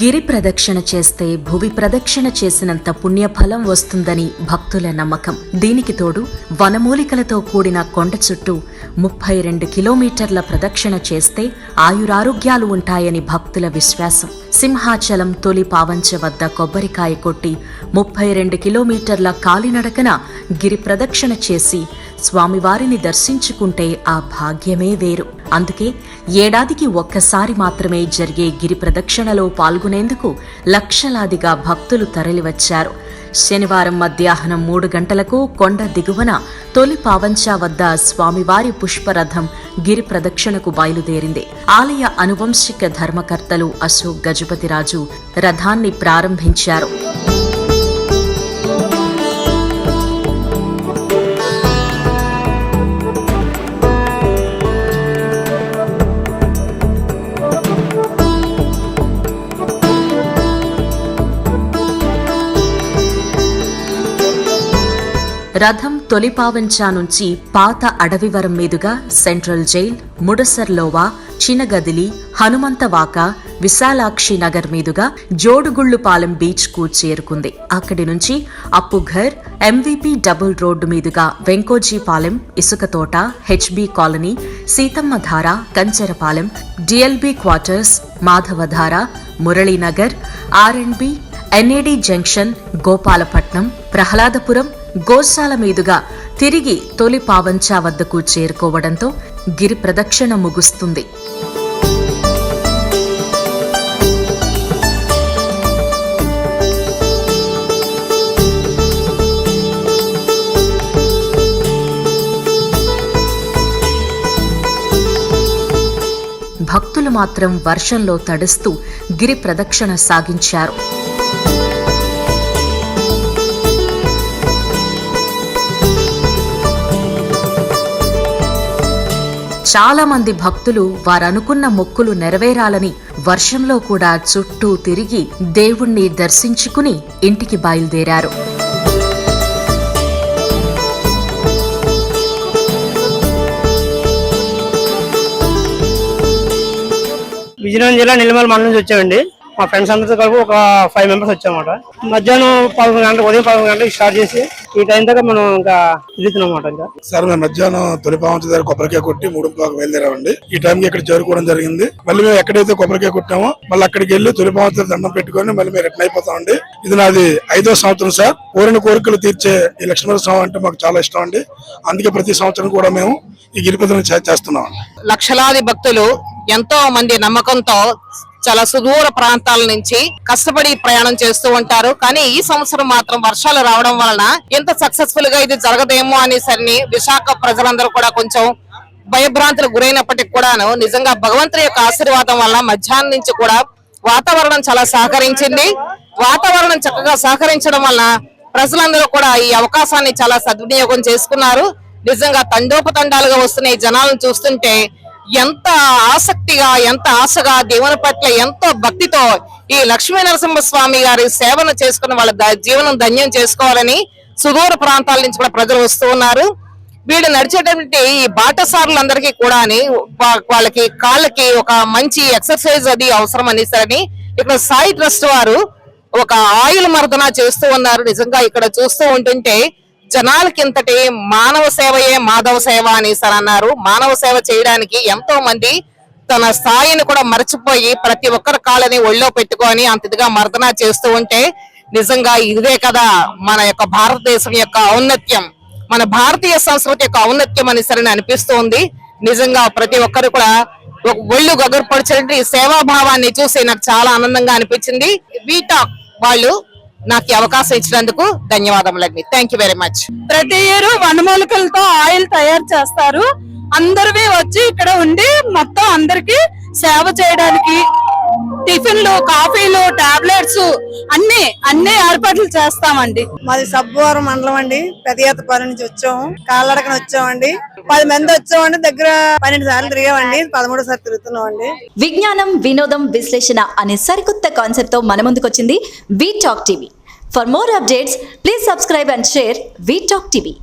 గిరి ప్రదక్షిణ చేస్తే భువి ప్రదక్షిణ చేసినంత పుణ్యఫలం వస్తుందని భక్తుల నమ్మకం. దీనికి తోడు వనమూలికలతో కూడిన కొండ చుట్టూ ముప్పై రెండు కిలోమీటర్ల ప్రదక్షిణ చేస్తే ఆయురారోగ్యాలు ఉంటాయని భక్తుల విశ్వాసం. సింహాచలం తొలి పావంచ వద్ద కొబ్బరికాయ కొట్టి ముప్పై రెండు కిలోమీటర్ల కాలినడకన గిరి ప్రదక్షిణ చేసి స్వామివారిని దర్శించుకుంటే ఆ భాగ్యమే వేరు. అందుకే ఏడాదికి ఒక్కసారి మాత్రమే జరిగే గిరి ప్రదక్షిణలో పాల్గొనేందుకు లక్షలాదిగా భక్తులు తరలివచ్చారు. శనివారం మధ్యాహ్నం మూడు గంటలకు కొండ దిగువన తొలి పావంచా వద్ద స్వామివారి పుష్పరథం గిరి ప్రదక్షిణకు బయలుదేరింది. ఆలయ అనువంశిక ధర్మకర్తలు అశోక్ గజపతిరాజు రథాన్ని ప్రారంభించారు. రథం తొలిపావంచా నుంచి పాత అడవివరం మీదుగా సెంట్రల్ జైల్ ముడసర్లోవా చినగదిలి హనుమంతవాక విశాలాక్షి నగర్ మీదుగా జోడుగుళ్ళుపాలెం బీచ్కు చేరుకుంది. అక్కడి నుంచి అప్పుఘర్ ఎంవిపి డబుల్ రోడ్డు మీదుగా Venkojipalem Isukathota HB colony Seethammadhara Kancharapalem DLB quarters Madhavadhara Muralinagar R and B NAD junction Gopalapatnam Prahladapuram గోశాల మీదుగా తిరిగి తొలి పావంచా వద్దకు చేరుకోవడంతో గిరి ప్రదక్షిణ ముగుస్తుంది. భక్తులు మాత్రం వర్షంలో తడుస్తూ గిరి ప్రదక్షిణ సాగించారు. చాలా మంది భక్తులు వారనుకున్న మొక్కులు నెరవేరాలని వర్షంలో కూడా చుట్టూ తిరిగి దేవుణ్ణి దర్శించుకుని ఇంటికి బయలుదేరారు. విజయనగరం జిల్లా నిలమల మండలం నుంచి వచ్చామండి. మా ఫ్రెండ్స్ అందరితో కలిపి ఒక ఫైవ్ మెంబర్స్ వచ్చామన్నమాట. మధ్యాహ్నం పదకొండు గంటలకు ఉదయం పదకొండు గంటలకు స్టార్ట్ చేసి ఈ టైం దాకా మనం ఇంకా తిరుగుతున్నాం అన్నమాట ఇంకా. సార్ మేము మధ్యాహ్నం తొలి పావంచ దగ్గర కొబ్బరికాయ కొట్టి మూడు పాకు బయలుదేరామండి. ఈ టైంకి ఇక్కడ చేరుకోవడం జరిగింది. మళ్ళీ మేము ఎక్కడైతే కొబ్బరికాయ కొట్టామో మళ్ళీ అక్కడికి వెళ్ళి తొలి పావంచ దగ్గర దండం పెట్టుకొని మళ్ళీ మేము రిటర్న్ అయిపోతామండి. ఇది నాది ఐదో సంవత్సరం సార్. కోరిన కోరికలు తీర్చే ఈ లక్ష్మణ స్వామి అంటే మాకు చాలా ఇష్టం అండి. అందుకే ప్రతి సంవత్సరం కూడా మేము ఈ గిరిపతిని చేస్తున్నాం అండి లక్షలాది భక్తులు ఎంతో మంది నమ్మకంతో చాలా సుదూర ప్రాంతాల నుంచి కష్టపడి ప్రయాణం చేస్తూ ఉంటారు. కానీ ఈ సంవత్సరం మాత్రం వర్షాలు రావడం వలన ఎంత సక్సెస్ఫుల్గా ఇది జరగదేమో అనేసరిని విశాఖ ప్రజలందరూ కూడా కొంచెం భయభ్రాంతులకు గురైనప్పటికీ కూడాను నిజంగా భగవంతుడి యొక్క ఆశీర్వాదం వల్ల మధ్యాహ్నం నుంచి కూడా వాతావరణం చాలా సహకరించింది. వాతావరణం చక్కగా సహకరించడం వల్ల ప్రజలందరూ కూడా ఈ అవకాశాన్ని చాలా సద్వినియోగం చేసుకున్నారు. నిజంగా తండోపతండాలుగా వస్తున్న ఈ జనాలను చూస్తుంటే ఎంత ఆసక్తిగా ఎంత ఆశగా దేవుని పట్ల ఎంతో భక్తితో ఈ లక్ష్మీ నరసింహ స్వామి గారి సేవను చేసుకుని వాళ్ళ జీవనం ధన్యం చేసుకోవాలని సుదూర ప్రాంతాల నుంచి కూడా ప్రజలు వస్తూ ఉన్నారు. వీళ్ళు నడిచేటువంటి ఈ బాటసారులందరికీ కూడా వాళ్ళకి కాళ్ళకి ఒక మంచి ఎక్సర్సైజ్ అది అవసరం అనేసరని ఇక్కడ సాయి ట్రస్ట్ వారు ఒక ఆయిల్ మర్దన చేస్తూ ఉన్నారు. నిజంగా ఇక్కడ చూస్తూ ఉంటుంటే జనాలకింతటి మానవ సేవయే మాధవ సేవ అనేసారి అన్నారు. మానవ సేవ చేయడానికి ఎంతో మంది తన స్థాయిని కూడా మర్చిపోయి ప్రతి ఒక్కరి కాళ్ళని ఒళ్ళో పెట్టుకొని అంతదిగా మర్దనా మర్దన చేస్తూ ఉంటే నిజంగా ఇదే కదా మన యొక్క భారతదేశం యొక్క ఔన్నత్యం. మన భారతీయ సంస్కృతి యొక్క ఔన్నత్యం అని సరే నిజంగా ప్రతి ఒక్కరు కూడా ఒక ఒళ్ళు గగురుపడిచినట్టు ఈ సేవాభావాన్ని చూసి నాకు చాలా ఆనందంగా అనిపించింది. వీటాక్ వాళ్ళు నాకు అవకాశం ఇచ్చినందుకు ధన్యవాదములండి థ్యాంక్ యూ వెరీ మచ్ ప్రతి ఇయర్ వనమూలికలతో ఆయిల్ తయారు చేస్తారు. అందరివి వచ్చి ఇక్కడ ఉండి మొత్తం అందరికి సేవ చేయడానికి టిఫిన్లు కాఫీలు టాబ్లెట్స్ అన్ని అన్ని ఏర్పాట్లు చేస్తామండి. మాది సబ్బవరం మండలం అండి. పెదయాతపాలెం నుంచి వచ్చాము. కాళ్ళడకన వచ్చామండి. పది మంది వచ్చామండి దగ్గర పన్నెండు సార్లు తిరిగామండి. పదమూడు సార్లు తిరుగుతున్నాం అండి విజ్ఞానం వినోదం విశ్లేషణ అనే సరికొత్త కాన్సెప్ట్తో మన ముందుకొచ్చింది we talk TV for more updates please subscribe and share we talk TV